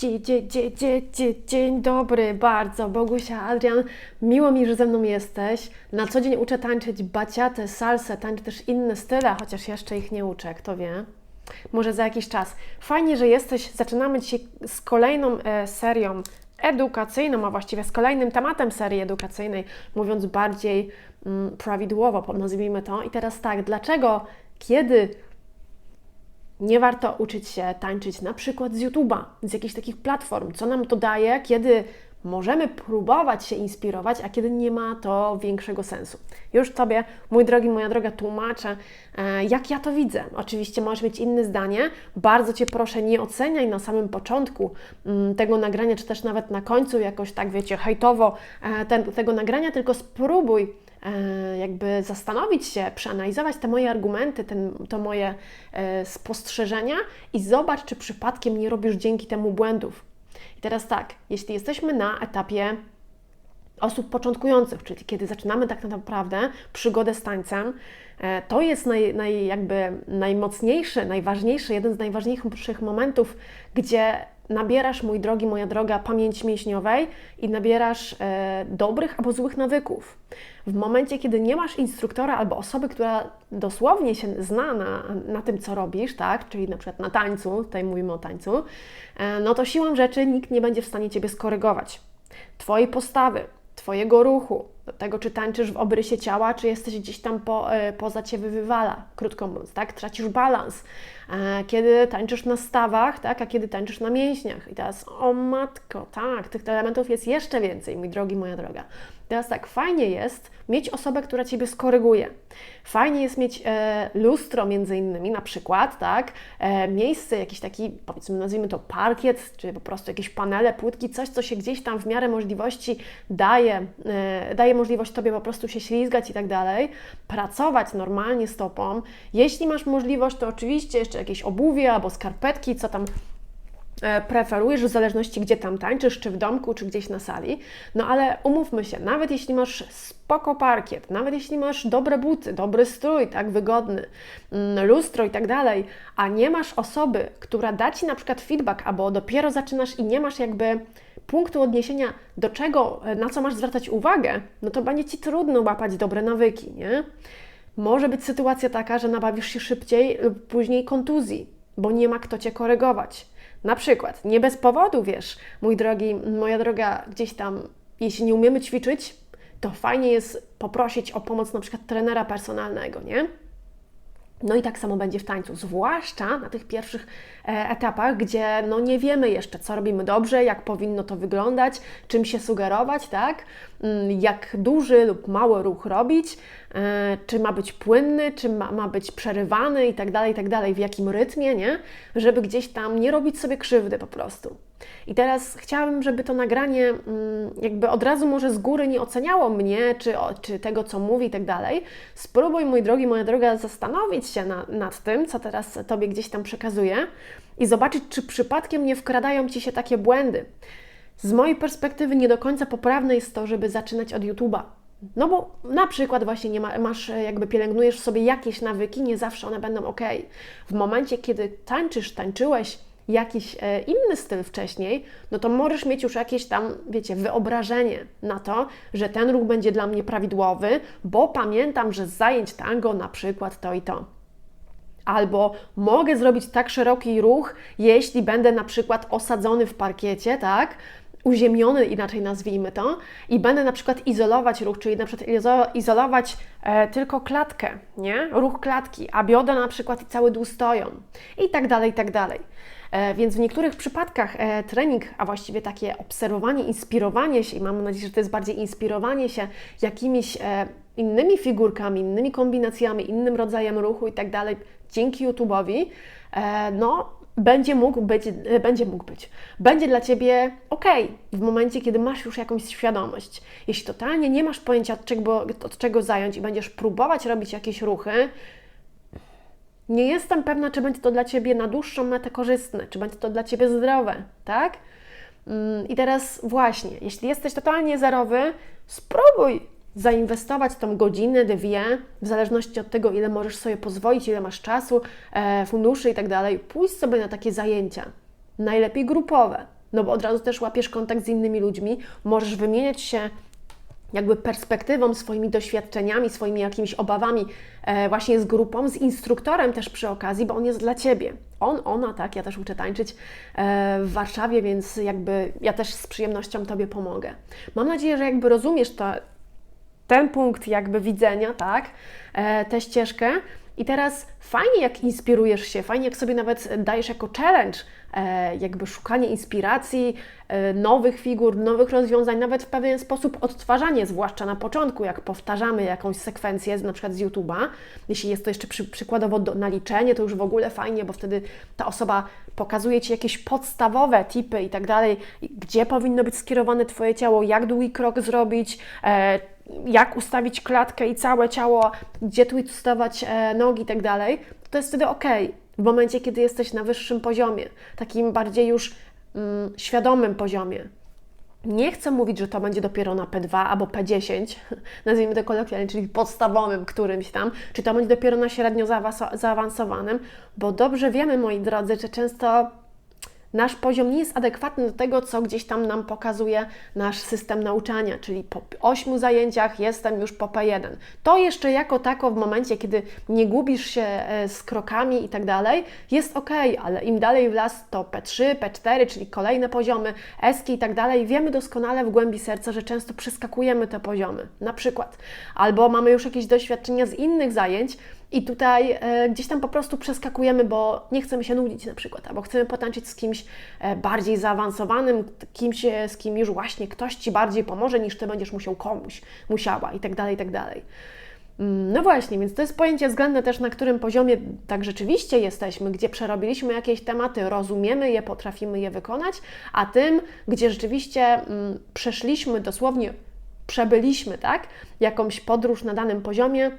Dzie, dzie, dzie, dzie, dzie, dzień dobry, bardzo. Bogusia, Adrian, miło mi, że ze mną jesteś. Na co dzień uczę tańczyć baciatę, salsę, tańczę też inne style, chociaż jeszcze ich nie uczę, kto wie. Może za jakiś czas. Fajnie, że jesteś. Zaczynamy dzisiaj z kolejną e, serią edukacyjną, a właściwie z kolejnym tematem serii edukacyjnej, mówiąc bardziej mm, prawidłowo, nazwijmy to. I teraz tak, dlaczego, kiedy nie warto uczyć się tańczyć na przykład z YouTube'a, z jakichś takich platform. Co nam to daje, kiedy możemy próbować się inspirować, a kiedy nie ma to większego sensu. Już Tobie, mój drogi, moja droga, tłumaczę, e, jak ja to widzę. Oczywiście możesz mieć inne zdanie. Bardzo Cię proszę, nie oceniaj na samym początku mm, tego nagrania, czy też nawet na końcu jakoś tak, wiecie, hejtowo e, tego nagrania, tylko spróbuj jakby zastanowić się, przeanalizować te moje argumenty, ten, to moje e, spostrzeżenia i zobacz, czy przypadkiem nie robisz dzięki temu błędów. I teraz tak, jeśli jesteśmy na etapie osób początkujących, czyli kiedy zaczynamy tak naprawdę przygodę z tańcem, e, to jest naj, naj, jakby najmocniejszy, najważniejszy, jeden z najważniejszych momentów, gdzie nabierasz, mój drogi, moja droga, pamięci mięśniowej i nabierasz e, dobrych albo złych nawyków. W momencie, kiedy nie masz instruktora albo osoby, która dosłownie się zna na, na tym, co robisz, tak, czyli na przykład na tańcu, tutaj mówimy o tańcu, e, no to siłą rzeczy nikt nie będzie w stanie Ciebie skorygować. Twojej postawy, Twojego ruchu, tego, czy tańczysz w obrysie ciała, czy jesteś gdzieś tam po, e, poza Ciebie wywala, krótko mówiąc, tak? Tracisz balans. E, Kiedy tańczysz na stawach, tak? A kiedy tańczysz na mięśniach. I teraz, o matko, tak, tych elementów jest jeszcze więcej, mój drogi, moja droga. Teraz tak, fajnie jest mieć osobę, która Ciebie skoryguje. Fajnie jest mieć e, lustro między innymi, na przykład, tak? E, miejsce, jakiś taki, powiedzmy, nazwijmy to parkiet, czy po prostu jakieś panele, płytki, coś, co się gdzieś tam w miarę możliwości daje, e, daje możliwość Tobie po prostu się ślizgać i tak dalej. Pracować normalnie stopą. Jeśli masz możliwość, to oczywiście jeszcze jakieś obuwie albo skarpetki, co tam e, preferujesz, w zależności gdzie tam tańczysz, czy w domku, czy gdzieś na sali. No ale umówmy się, nawet jeśli masz spoko parkiet, nawet jeśli masz dobre buty, dobry strój, tak, wygodny, mm, lustro i tak dalej, a nie masz osoby, która da Ci na przykład feedback, albo dopiero zaczynasz i nie masz jakby punktu odniesienia, do czego, e, na co masz zwracać uwagę, no to będzie Ci trudno łapać dobre nawyki, nie? Może być sytuacja taka, że nabawisz się szybciej lub później kontuzji, bo nie ma kto cię korygować. Na przykład, nie bez powodu, wiesz, mój drogi, moja droga, gdzieś tam, jeśli nie umiemy ćwiczyć, to fajnie jest poprosić o pomoc na przykład trenera personalnego, nie? No i tak samo będzie w tańcu, zwłaszcza na tych pierwszych e, etapach, gdzie no nie wiemy jeszcze, co robimy dobrze, jak powinno to wyglądać, czym się sugerować, tak? Mm, Jak duży lub mały ruch robić, e, czy ma być płynny, czy ma, ma być przerywany i tak dalej, i tak dalej, w jakim rytmie, nie? Żeby gdzieś tam nie robić sobie krzywdy po prostu. I teraz chciałabym, żeby to nagranie mm, jakby od razu może z góry nie oceniało mnie, czy, czy tego, co mówi i tak dalej. Spróbuj, mój drogi, moja droga, zastanowić się na, nad tym, co teraz Tobie gdzieś tam przekazuję i zobaczyć, czy przypadkiem nie wkradają Ci się takie błędy. Z mojej perspektywy nie do końca poprawne jest to, żeby zaczynać od YouTube'a. No bo na przykład właśnie nie ma, masz, e, jakby pielęgnujesz sobie jakieś nawyki, nie zawsze one będą ok. W momencie, kiedy tańczysz, tańczyłeś jakiś e, inny styl wcześniej, no to możesz mieć już jakieś tam, wiecie, wyobrażenie na to, że ten ruch będzie dla mnie prawidłowy, bo pamiętam, że z zajęć tango na przykład to i to. Albo mogę zrobić tak szeroki ruch, jeśli będę na przykład osadzony w parkiecie, tak? Uziemiony, inaczej nazwijmy to, i będę na przykład izolować ruch, czyli na przykład izo- izolować e, tylko klatkę, nie? Ruch klatki, a biodra na przykład i cały dół stoją, i tak dalej, i tak dalej. E, Więc w niektórych przypadkach e, trening, a właściwie takie obserwowanie, inspirowanie się, i mam nadzieję, że to jest bardziej inspirowanie się jakimiś e, innymi figurkami, innymi kombinacjami, innym rodzajem ruchu i tak dalej, dzięki YouTube'owi, e, no będzie mógł być, e, będzie mógł być, będzie dla Ciebie ok w momencie, kiedy masz już jakąś świadomość. Jeśli totalnie nie masz pojęcia od czego, od czego zająć i będziesz próbować robić jakieś ruchy, nie jestem pewna, czy będzie to dla Ciebie na dłuższą metę korzystne, czy będzie to dla Ciebie zdrowe, tak? Mm, I teraz właśnie, jeśli jesteś totalnie zerowy, spróbuj zainwestować tą godzinę, dwie, w zależności od tego, ile możesz sobie pozwolić, ile masz czasu, e, funduszy i tak. Pójść sobie na takie zajęcia, najlepiej grupowe, no bo od razu też łapiesz kontakt z innymi ludźmi, możesz wymieniać się jakby perspektywą, swoimi doświadczeniami, swoimi jakimiś obawami e, właśnie z grupą, z instruktorem też przy okazji, bo on jest dla Ciebie. On, ona, tak, ja też uczę tańczyć e, w Warszawie, więc jakby ja też z przyjemnością Tobie pomogę. Mam nadzieję, że jakby rozumiesz to, ten punkt jakby widzenia, tak, e, tę ścieżkę i teraz fajnie, jak inspirujesz się, fajnie, jak sobie nawet dajesz jako challenge e, jakby szukanie inspiracji, e, nowych figur, nowych rozwiązań, nawet w pewien sposób odtwarzanie, zwłaszcza na początku, jak powtarzamy jakąś sekwencję, na przykład z YouTube'a. Jeśli jest to jeszcze przy, przykładowo do, naliczenie, to już w ogóle fajnie, bo wtedy ta osoba pokazuje Ci jakieś podstawowe tipy i tak dalej, gdzie powinno być skierowane Twoje ciało, jak długi krok zrobić, e, jak ustawić klatkę i całe ciało, gdzie twistować e, nogi i tak dalej, to jest wtedy ok. W momencie, kiedy jesteś na wyższym poziomie, takim bardziej już mm, świadomym poziomie. Nie chcę mówić, że to będzie dopiero na P2 albo P10, nazwijmy to kolokwialnie, czyli podstawowym którymś tam, czy to będzie dopiero na średnio zaawansowanym, bo dobrze wiemy, moi drodzy, że często nasz poziom nie jest adekwatny do tego, co gdzieś tam nam pokazuje nasz system nauczania, czyli po 8 zajęciach jestem już po P1. To jeszcze jako tako w momencie, kiedy nie gubisz się e, z krokami i tak dalej, jest ok, ale im dalej w las to P3, P4, czyli kolejne poziomy, eski i tak dalej, wiemy doskonale w głębi serca, że często przeskakujemy te poziomy, na przykład. Albo mamy już jakieś doświadczenia z innych zajęć, i tutaj e, gdzieś tam po prostu przeskakujemy, bo nie chcemy się nudzić na przykład, albo chcemy potańczyć z kimś e, bardziej zaawansowanym, kimś, e, z kim już właśnie ktoś Ci bardziej pomoże, niż Ty będziesz musiał komuś, musiała i tak dalej, i tak dalej. Mm, no właśnie, więc to jest pojęcie względne też, na którym poziomie tak rzeczywiście jesteśmy, gdzie przerobiliśmy jakieś tematy, rozumiemy je, potrafimy je wykonać, a tym, gdzie rzeczywiście mm, przeszliśmy dosłownie, przebyliśmy, tak, jakąś podróż na danym poziomie,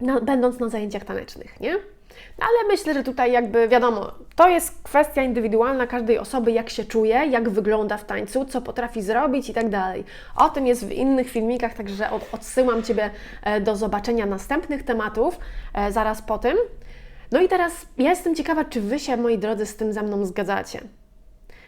na, będąc na zajęciach tanecznych, nie? No ale myślę, że tutaj jakby wiadomo, to jest kwestia indywidualna każdej osoby, jak się czuje, jak wygląda w tańcu, co potrafi zrobić i tak dalej. O tym jest w innych filmikach, także od, odsyłam Ciebie e, do zobaczenia następnych tematów e, zaraz po tym. No i teraz ja jestem ciekawa, czy Wy się, moi drodzy, z tym ze mną zgadzacie.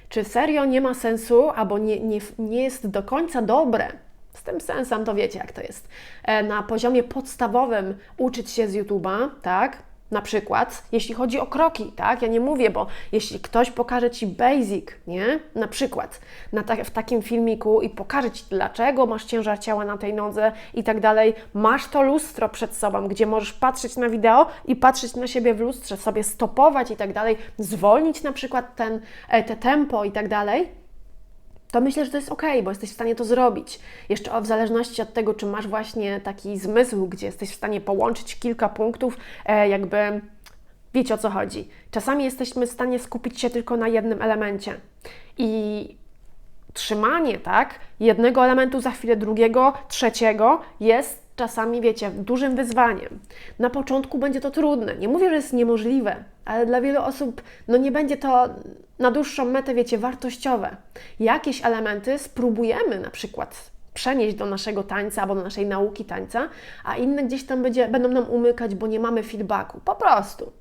Czy serio nie ma sensu, albo nie, nie, nie jest do końca dobre z tym sensem to wiecie, jak to jest. E, na poziomie podstawowym uczyć się z YouTube'a, tak? Na przykład, jeśli chodzi o kroki, tak? Ja nie mówię, bo jeśli ktoś pokaże Ci basic, nie? Na przykład na ta, w takim filmiku i pokaże Ci, dlaczego masz ciężar ciała na tej nodze i tak dalej, masz to lustro przed sobą, gdzie możesz patrzeć na wideo i patrzeć na siebie w lustrze, sobie stopować i tak dalej, zwolnić na przykład ten, e, te tempo i tak dalej, to myślę, że to jest ok, bo jesteś w stanie to zrobić. Jeszcze w zależności od tego, czy masz właśnie taki zmysł, gdzie jesteś w stanie połączyć kilka punktów, e, jakby wiecie o co chodzi. Czasami jesteśmy w stanie skupić się tylko na jednym elemencie i trzymanie, tak, jednego elementu za chwilę drugiego, trzeciego jest czasami, wiecie, dużym wyzwaniem. Na początku będzie to trudne. Nie mówię, że jest niemożliwe, ale dla wielu osób no nie będzie to na dłuższą metę, wiecie, wartościowe. Jakieś elementy spróbujemy na przykład przenieść do naszego tańca albo do naszej nauki tańca, a inne gdzieś tam będzie, będą nam umykać, bo nie mamy feedbacku. Po prostu.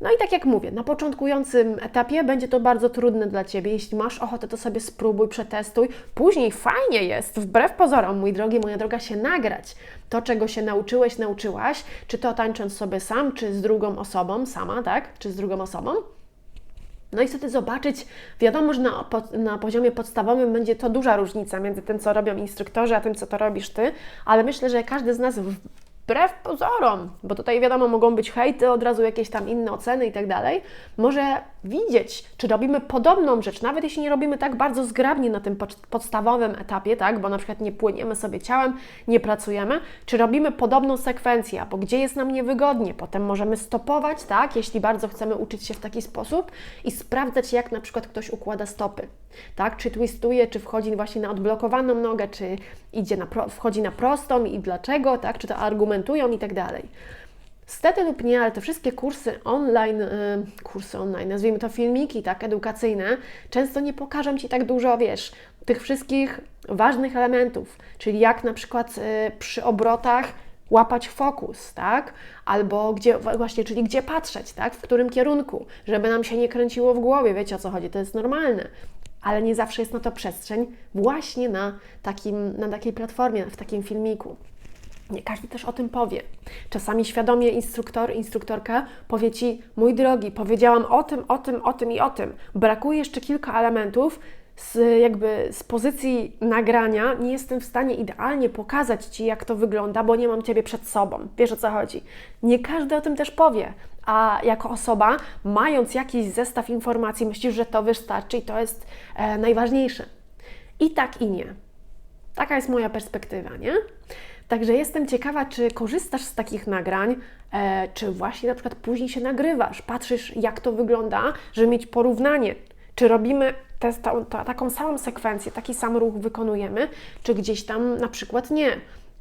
No i tak jak mówię, na początkującym etapie będzie to bardzo trudne dla Ciebie. Jeśli masz ochotę, to sobie spróbuj, przetestuj. Później fajnie jest, wbrew pozorom, mój drogi, moja droga, się nagrać. To, czego się nauczyłeś, nauczyłaś, czy to tańcząc sobie sam, czy z drugą osobą, sama, tak? Czy z drugą osobą. No i wtedy zobaczyć, wiadomo, że na, na poziomie podstawowym będzie to duża różnica między tym, co robią instruktorzy, a tym, co to robisz Ty, ale myślę, że każdy z nas wbrew pozorom, bo tutaj wiadomo, mogą być hejty, od razu jakieś tam inne oceny i tak dalej, może widzieć, czy robimy podobną rzecz, nawet jeśli nie robimy tak bardzo zgrabnie na tym podstawowym etapie, tak, bo na przykład nie płyniemy sobie ciałem, nie pracujemy, czy robimy podobną sekwencję, albo gdzie jest nam niewygodnie, potem możemy stopować, tak, jeśli bardzo chcemy uczyć się w taki sposób i sprawdzać, jak na przykład ktoś układa stopy, tak, czy twistuje, czy wchodzi właśnie na odblokowaną nogę, czy idzie na wchodzi na prostą i dlaczego, tak, czy to argumentują i tak dalej. Stety lub nie, ale te wszystkie kursy online, y, kursy online, nazwijmy to filmiki, tak, edukacyjne, często nie pokażą Ci tak dużo, wiesz, tych wszystkich ważnych elementów, czyli jak na przykład y, przy obrotach łapać fokus, tak? Albo gdzie, właśnie, czyli gdzie patrzeć, tak? W którym kierunku, żeby nam się nie kręciło w głowie, wiecie o co chodzi, to jest normalne. ale nie zawsze jest na to przestrzeń właśnie na, takim, na takiej platformie, w takim filmiku. Nie każdy też o tym powie. Czasami świadomie instruktor, instruktorka powie Ci, mój drogi, powiedziałam o tym, o tym, o tym i o tym. Brakuje jeszcze kilka elementów, z, jakby z pozycji nagrania nie jestem w stanie idealnie pokazać Ci, jak to wygląda, bo nie mam Ciebie przed sobą. Wiesz o co chodzi? Nie każdy o tym też powie, a jako osoba, mając jakiś zestaw informacji, myślisz, że to wystarczy i to jest e, najważniejsze. I tak i nie. Taka jest moja perspektywa, nie? Także jestem ciekawa, czy korzystasz z takich nagrań, e, czy właśnie na przykład później się nagrywasz, patrzysz, jak to wygląda, żeby mieć porównanie. Czy robimy tę, taką samą sekwencję, taki sam ruch wykonujemy, czy gdzieś tam na przykład nie.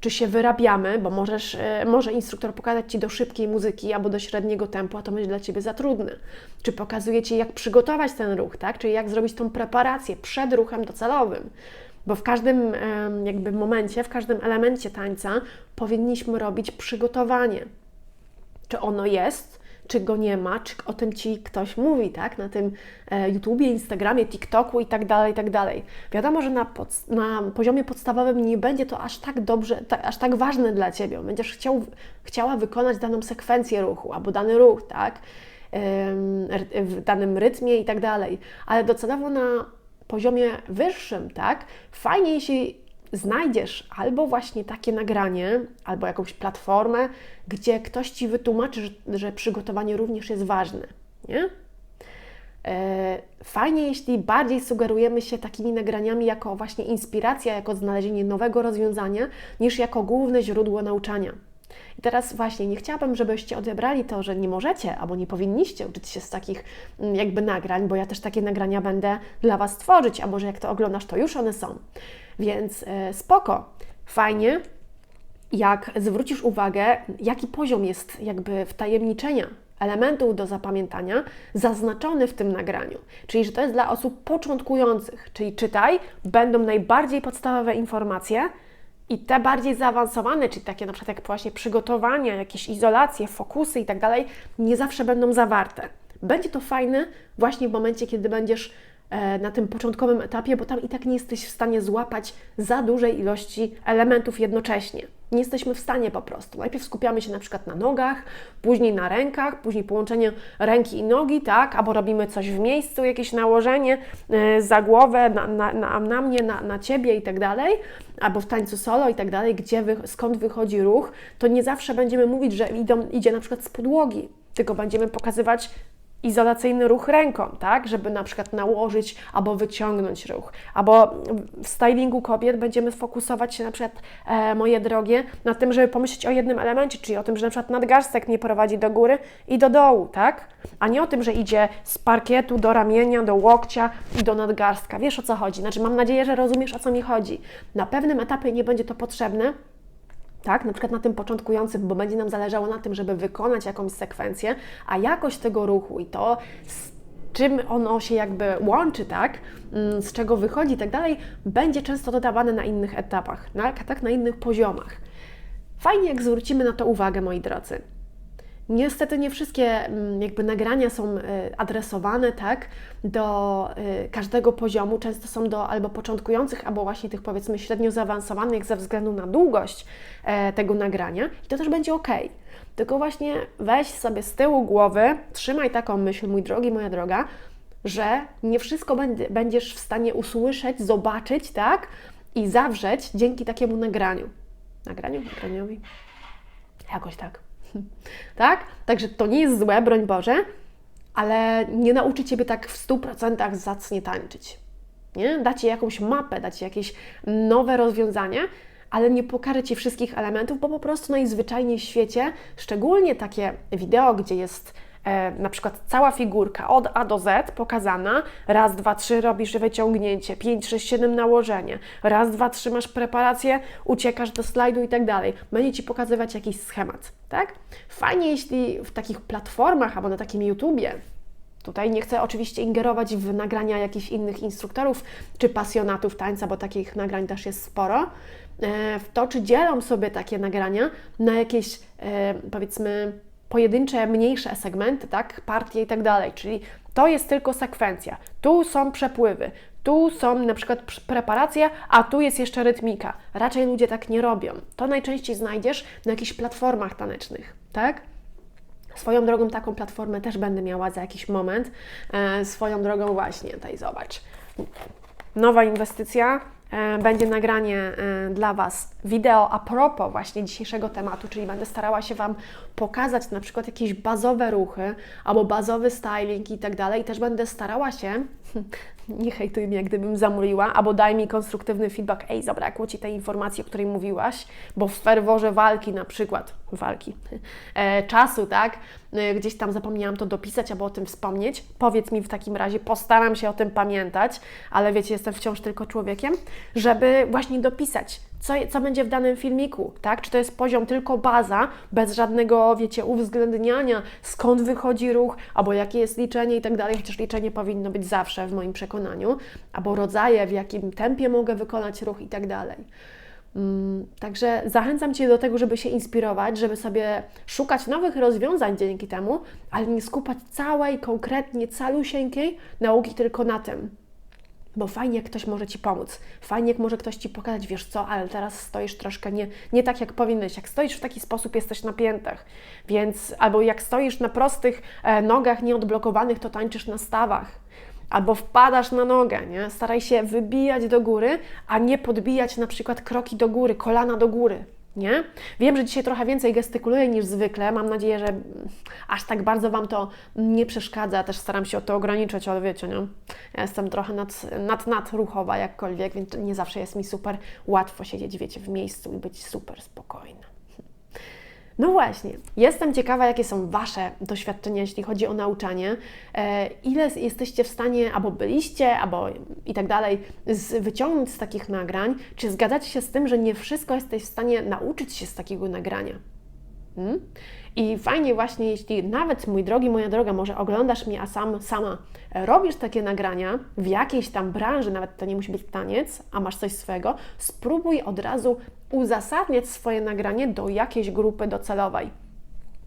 Czy się wyrabiamy, bo możesz, e, może instruktor pokazać Ci do szybkiej muzyki albo do średniego tempu, a to będzie dla Ciebie za trudne. Czy pokazuje Ci, jak przygotować ten ruch, tak? czyli jak zrobić tą preparację przed ruchem docelowym. Bo w każdym jakby momencie, w każdym elemencie tańca powinniśmy robić przygotowanie. Czy ono jest, czy go nie ma, czy o tym Ci ktoś mówi, tak? Na tym e, YouTubie, Instagramie, TikToku i tak dalej, i tak dalej. Wiadomo, że na, pod, na poziomie podstawowym nie będzie to aż tak dobrze, ta, aż tak ważne dla Ciebie. Będziesz chciał, chciała wykonać daną sekwencję ruchu albo dany ruch, tak? w danym rytmie i tak dalej. Ale docelowo na poziomie wyższym, tak? Fajnie, jeśli znajdziesz albo właśnie takie nagranie, albo jakąś platformę, gdzie ktoś ci wytłumaczy, że, przygotowanie również jest ważne, nie? E, fajnie, jeśli bardziej sugerujemy się takimi nagraniami jako właśnie inspiracja, jako znalezienie nowego rozwiązania, niż jako główne źródło nauczania. I teraz właśnie nie chciałabym, żebyście odebrali to, że nie możecie albo nie powinniście uczyć się z takich mm, jakby nagrań, bo ja też takie nagrania będę dla Was tworzyć, a może jak to oglądasz, to już one są. Więc e, spoko, fajnie, jak zwrócisz uwagę, jaki poziom jest jakby wtajemniczenia elementów do zapamiętania zaznaczony w tym nagraniu. Czyli, że to jest dla osób początkujących, czyli czytaj, będą najbardziej podstawowe informacje, i te bardziej zaawansowane, czyli takie na przykład jak właśnie przygotowania, jakieś izolacje, fokusy i tak dalej, nie zawsze będą zawarte. Będzie to fajne właśnie w momencie, kiedy będziesz E, na tym początkowym etapie, bo tam i tak nie jesteś w stanie złapać za dużej ilości elementów jednocześnie. Nie jesteśmy w stanie po prostu. Najpierw skupiamy się na przykład na nogach, później na rękach, później połączenie ręki i nogi, tak, albo robimy coś w miejscu, jakieś nałożenie e, za głowę, na, na, na, na mnie, na, na ciebie i tak dalej, albo w tańcu solo i tak dalej, gdzie wy, skąd wychodzi ruch, to nie zawsze będziemy mówić, że idą, idzie na przykład z podłogi, tylko będziemy pokazywać izolacyjny ruch ręką, tak, żeby na przykład nałożyć albo wyciągnąć ruch. Albo w stylingu kobiet będziemy fokusować się na przykład, e, moje drogie, na tym, żeby pomyśleć o jednym elemencie, czyli o tym, że na przykład nadgarstek nie prowadzi do góry i do dołu, tak? A nie o tym, że idzie z parkietu do ramienia, do łokcia i do nadgarstka. Wiesz o co chodzi? Znaczy mam nadzieję, że rozumiesz o co mi chodzi. Na pewnym etapie nie będzie to potrzebne, tak, na przykład na tym początkującym, bo będzie nam zależało na tym, żeby wykonać jakąś sekwencję, a jakość tego ruchu i to, z czym ono się jakby łączy, tak, mm, z czego wychodzi i tak dalej, będzie często dodawane na innych etapach, tak, na innych poziomach. Fajnie, jak zwrócimy na to uwagę, moi drodzy. Niestety nie wszystkie mm, jakby nagrania są y, adresowane tak, do y, każdego poziomu. Często są do albo początkujących, albo właśnie tych powiedzmy średnio zaawansowanych ze względu na długość e, tego nagrania i to też będzie ok. Tylko właśnie weź sobie z tyłu głowy, trzymaj taką myśl, mój drogi, moja droga, że nie wszystko będziesz w stanie usłyszeć, zobaczyć, tak? I zawrzeć dzięki takiemu nagraniu. Nagraniu? Nagraniowi? Jakoś tak. tak? Także to nie jest złe, broń Boże, ale nie nauczy Ciebie tak w 100% zacnie tańczyć. Nie? Da Ci jakąś mapę, da Ci jakieś nowe rozwiązanie, ale nie pokaże Ci wszystkich elementów, bo po prostu najzwyczajniej w świecie, szczególnie takie wideo, gdzie jest e, na przykład cała figurka od A do Z pokazana, raz, dwa, trzy robisz wyciągnięcie, pięć, sześć, siedem nałożenie, raz, dwa, trzy masz preparację, uciekasz do slajdu i tak dalej. Będzie Ci pokazywać jakiś schemat, tak? Fajnie, jeśli w takich platformach albo na takim YouTubie Tutaj nie chcę oczywiście ingerować w nagrania jakichś innych instruktorów czy pasjonatów tańca, bo takich nagrań też jest sporo. E, w to, czy dzielą sobie takie nagrania na jakieś, e, powiedzmy, pojedyncze, mniejsze segmenty, tak, partie i tak dalej, czyli to jest tylko sekwencja. Tu są przepływy, tu są na przykład pr- preparacje, a tu jest jeszcze rytmika. Raczej ludzie tak nie robią. To najczęściej znajdziesz na jakichś platformach tanecznych, tak? Swoją drogą taką platformę też będę miała za jakiś moment. E, swoją drogą właśnie, tutaj zobacz. Nowa inwestycja, będzie nagranie e, dla Was wideo a propos właśnie dzisiejszego tematu, czyli będę starała się Wam pokazać na przykład jakieś bazowe ruchy albo bazowy styling i tak dalej. Też będę starała się, nie hejtuj mnie, gdybym zamuliła, albo daj mi konstruktywny feedback, ej, zabrakło Ci tej informacji, o której mówiłaś, bo w ferworze walki na przykład, walki, e, czasu, tak, e, gdzieś tam zapomniałam to dopisać albo o tym wspomnieć, powiedz mi w takim razie, postaram się o tym pamiętać, ale wiecie, jestem wciąż tylko człowiekiem, żeby właśnie dopisać, co, co będzie w danym filmiku, tak? Czy to jest poziom tylko baza, bez żadnego, wiecie, uwzględniania, skąd wychodzi ruch, albo jakie jest liczenie i tak dalej, chociaż liczenie powinno być zawsze w moim przekonaniu, albo rodzaje, w jakim tempie mogę wykonać ruch i tak dalej. Mm, Także zachęcam Cię do tego, żeby się inspirować, żeby sobie szukać nowych rozwiązań dzięki temu, ale nie skupać całej, konkretnie calusieńkiej nauki tylko na tym. Bo fajnie, jak ktoś może Ci pomóc. Fajnie, jak może ktoś Ci pokazać, wiesz co, ale teraz stoisz troszkę nie, nie tak, jak powinnyś. Jak stoisz w taki sposób, jesteś na piętach. Więc, albo jak stoisz na prostych e, nogach nieodblokowanych, to tańczysz na stawach. Albo wpadasz na nogę, nie? Staraj się wybijać do góry, a nie podbijać na przykład kroki do góry, kolana do góry. Nie? Wiem, że dzisiaj trochę więcej gestykuluję niż zwykle. Mam nadzieję, że aż tak bardzo Wam to nie przeszkadza. Też staram się o to ograniczać, ale wiecie, nie? Ja jestem trochę nad, nad, nadruchowa jakkolwiek, więc nie zawsze jest mi super łatwo siedzieć, wiecie, w miejscu i być super spokojna. No właśnie, jestem ciekawa, jakie są Wasze doświadczenia, jeśli chodzi o nauczanie. E, ile jesteście w stanie, albo byliście, albo i tak dalej, wyciągnąć z takich nagrań? Czy zgadzacie się z tym, że nie wszystko jesteś w stanie nauczyć się z takiego nagrania? Hmm? I fajnie właśnie, jeśli nawet, mój drogi, moja droga, może oglądasz mnie, a sam, sama robisz takie nagrania w jakiejś tam branży, nawet to nie musi być taniec, a masz coś swego, spróbuj od razu uzasadniać swoje nagranie do jakiejś grupy docelowej.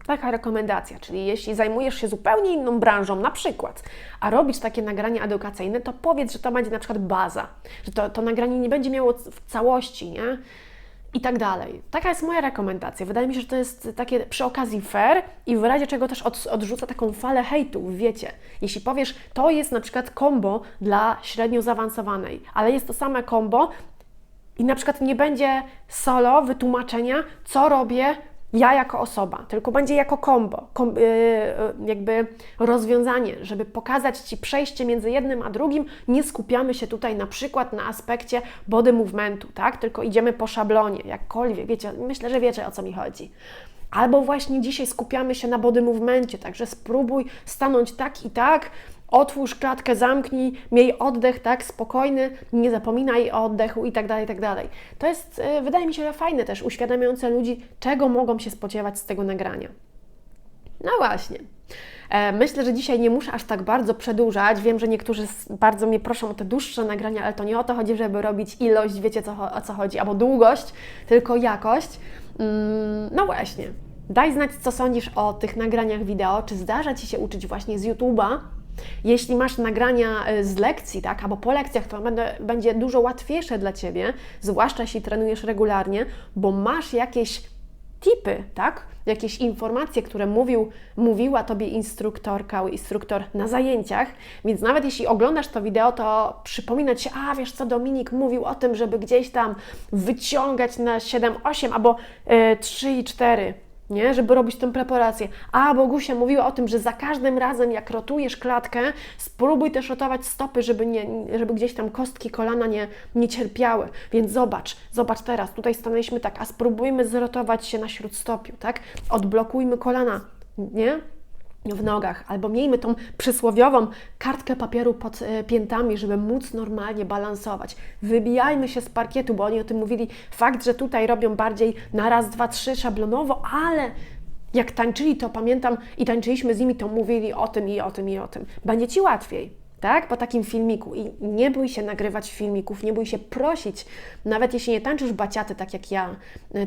Taka rekomendacja, czyli jeśli zajmujesz się zupełnie inną branżą, na przykład, a robisz takie nagranie edukacyjne, to powiedz, że to będzie na przykład baza, że to, to nagranie nie będzie miało w całości, nie? i tak dalej. Taka jest moja rekomendacja. Wydaje mi się, że to jest takie przy okazji fair i w razie czego też od, odrzuca taką falę hejtu, wiecie. Jeśli powiesz, to jest na przykład kombo dla średnio zaawansowanej, ale jest to same kombo i na przykład nie będzie solo wytłumaczenia, co robię ja jako osoba, tylko będzie jako kombo, kom, yy, jakby rozwiązanie, żeby pokazać Ci przejście między jednym a drugim. Nie skupiamy się tutaj na przykład na aspekcie body movementu, tak? Tylko idziemy po szablonie, jakkolwiek, wiecie, myślę, że wiecie o co mi chodzi. Albo właśnie dzisiaj skupiamy się na body movemencie, także spróbuj stanąć tak i tak, otwórz klatkę, zamknij, miej oddech, tak, spokojny, nie zapominaj o oddechu i tak dalej, tak dalej. To jest, y, wydaje mi się, fajne też, uświadamiające ludzi, czego mogą się spodziewać z tego nagrania. No właśnie. E, myślę, że dzisiaj nie muszę aż tak bardzo przedłużać. Wiem, że niektórzy bardzo mnie proszą o te dłuższe nagrania, ale to nie o to chodzi, żeby robić ilość, wiecie co, o co chodzi, albo długość, tylko jakość. Mm, no właśnie. Daj znać, co sądzisz o tych nagraniach wideo. Czy zdarza Ci się uczyć właśnie z YouTube'a? Jeśli masz nagrania e, z lekcji, tak, albo po lekcjach, to będzie dużo łatwiejsze dla Ciebie, zwłaszcza jeśli trenujesz regularnie, bo masz jakieś tipy, tak? Jakieś informacje, które mówił, mówiła Tobie instruktorka, instruktor na zajęciach, więc nawet jeśli oglądasz to wideo, to przypomina Ci się, a wiesz co, Dominik mówił o tym, żeby gdzieś tam wyciągać na 7-8 albo y, 3 i 4 nie? żeby robić tę preparację. A Bogusia mówiła o tym, że za każdym razem, jak rotujesz klatkę, spróbuj też rotować stopy, żeby, nie, żeby gdzieś tam kostki kolana nie, nie cierpiały. Więc zobacz, zobacz teraz, tutaj stanęliśmy tak, a spróbujmy zrotować się na śródstopiu, tak? Odblokujmy kolana, nie? W nogach, albo miejmy tą przysłowiową kartkę papieru pod e, piętami, żeby móc normalnie balansować. Wybijajmy się z parkietu, bo oni o tym mówili. Fakt, że tutaj robią bardziej na raz, dwa, trzy szablonowo, ale jak tańczyli, to pamiętam i tańczyliśmy z nimi, to mówili o tym i o tym i o tym. Będzie Ci łatwiej tak? Po takim filmiku. I nie bój się nagrywać filmików, nie bój się prosić, nawet jeśli nie tańczysz baciaty tak jak ja,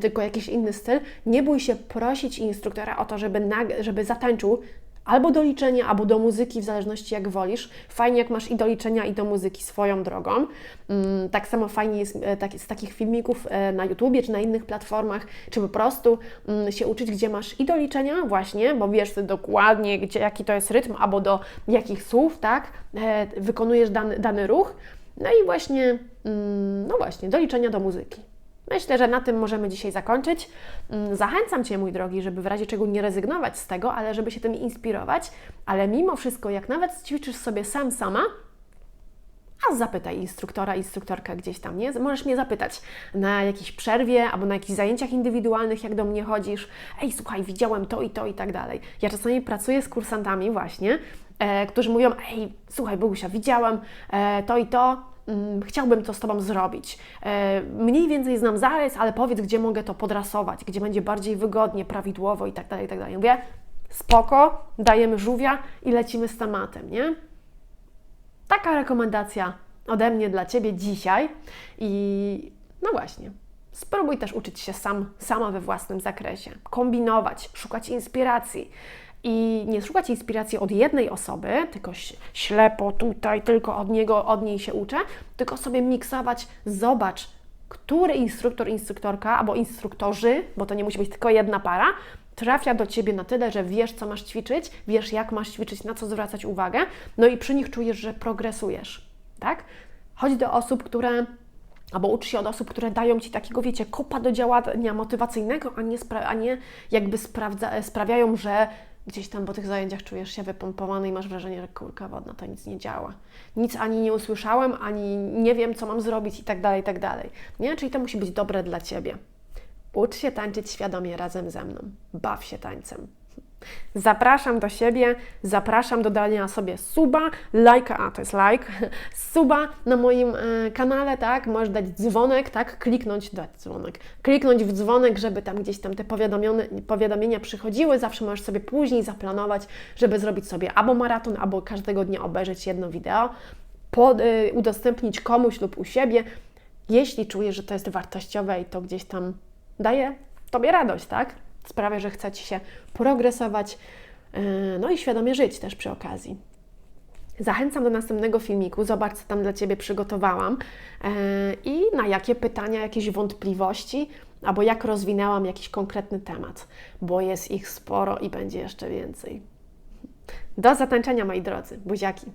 tylko jakiś inny styl, nie bój się prosić instruktora o to, żeby, żeby zatańczył albo do liczenia, albo do muzyki, w zależności jak wolisz. Fajnie, jak masz i do liczenia, i do muzyki swoją drogą. Mm, Tak samo fajnie jest e, z takich filmików e, na YouTubie czy na innych platformach, czy po prostu mm, się uczyć, gdzie masz i do liczenia, właśnie, bo wiesz dokładnie, gdzie, jaki to jest rytm, albo do jakich słów, tak, e, wykonujesz dany, dany ruch. No i właśnie, mm, no właśnie, do liczenia do muzyki. Myślę, że na tym możemy dzisiaj zakończyć. Mm, Zachęcam Cię, mój drogi, żeby w razie czego nie rezygnować z tego, ale żeby się tym inspirować. Ale mimo wszystko, jak nawet ćwiczysz sobie sam, sama, a zapytaj instruktora, instruktorkę gdzieś tam, nie? Możesz mnie zapytać na jakiejś przerwie albo na jakichś zajęciach indywidualnych, jak do mnie chodzisz. Ej, słuchaj, widziałem to i to i tak dalej. Ja czasami pracuję z kursantami właśnie, e, którzy mówią, ej, słuchaj, Bogusia, widziałem e, to i to, chciałbym to z Tobą zrobić. E, mniej więcej znam zarys, ale powiedz, gdzie mogę to podrasować, gdzie będzie bardziej wygodnie, prawidłowo i tak dalej, i tak dalej. Mówię, spoko, dajemy żółwia i lecimy z tematem, nie? Taka rekomendacja ode mnie dla Ciebie dzisiaj. I no właśnie, spróbuj też uczyć się sam, sama we własnym zakresie, kombinować, szukać inspiracji. I nie szukać inspiracji od jednej osoby, tylko ślepo tutaj, tylko od niego, od niej się uczę, tylko sobie miksować, zobacz, który instruktor, instruktorka albo instruktorzy, bo to nie musi być tylko jedna para, trafia do Ciebie na tyle, że wiesz, co masz ćwiczyć, wiesz, jak masz ćwiczyć, na co zwracać uwagę, no i przy nich czujesz, że progresujesz, tak? Chodź do osób, które albo ucz się od osób, które dają Ci takiego, wiecie, kopa do działania motywacyjnego, a nie, a nie jakby sprawdza- sprawiają, że gdzieś tam po tych zajęciach czujesz się wypompowany i masz wrażenie, że kurka wodna to nic nie działa. Nic ani nie usłyszałem, ani nie wiem, co mam zrobić i tak dalej, i tak dalej. Nie? Czyli to musi być dobre dla Ciebie. Ucz się tańczyć świadomie razem ze mną. Baw się tańcem. Zapraszam do siebie, zapraszam do dania sobie suba, lajka, a to jest like, suba na moim e, kanale, tak, możesz dać dzwonek, tak, kliknąć, dać dzwonek, kliknąć w dzwonek, żeby tam gdzieś tam te powiadomienia przychodziły, zawsze możesz sobie później zaplanować, żeby zrobić sobie albo maraton, albo każdego dnia obejrzeć jedno wideo, pod, e, udostępnić komuś lub u siebie, jeśli czujesz, że to jest wartościowe i to gdzieś tam daje Tobie radość, tak? Sprawia, że chce Ci się progresować, yy, no i świadomie żyć też przy okazji. Zachęcam do następnego filmiku, zobacz, co tam dla Ciebie przygotowałam yy, i na jakie pytania, jakieś wątpliwości, albo jak rozwinęłam jakiś konkretny temat, bo jest ich sporo i będzie jeszcze więcej. Do zatańczenia, moi drodzy. Buziaki.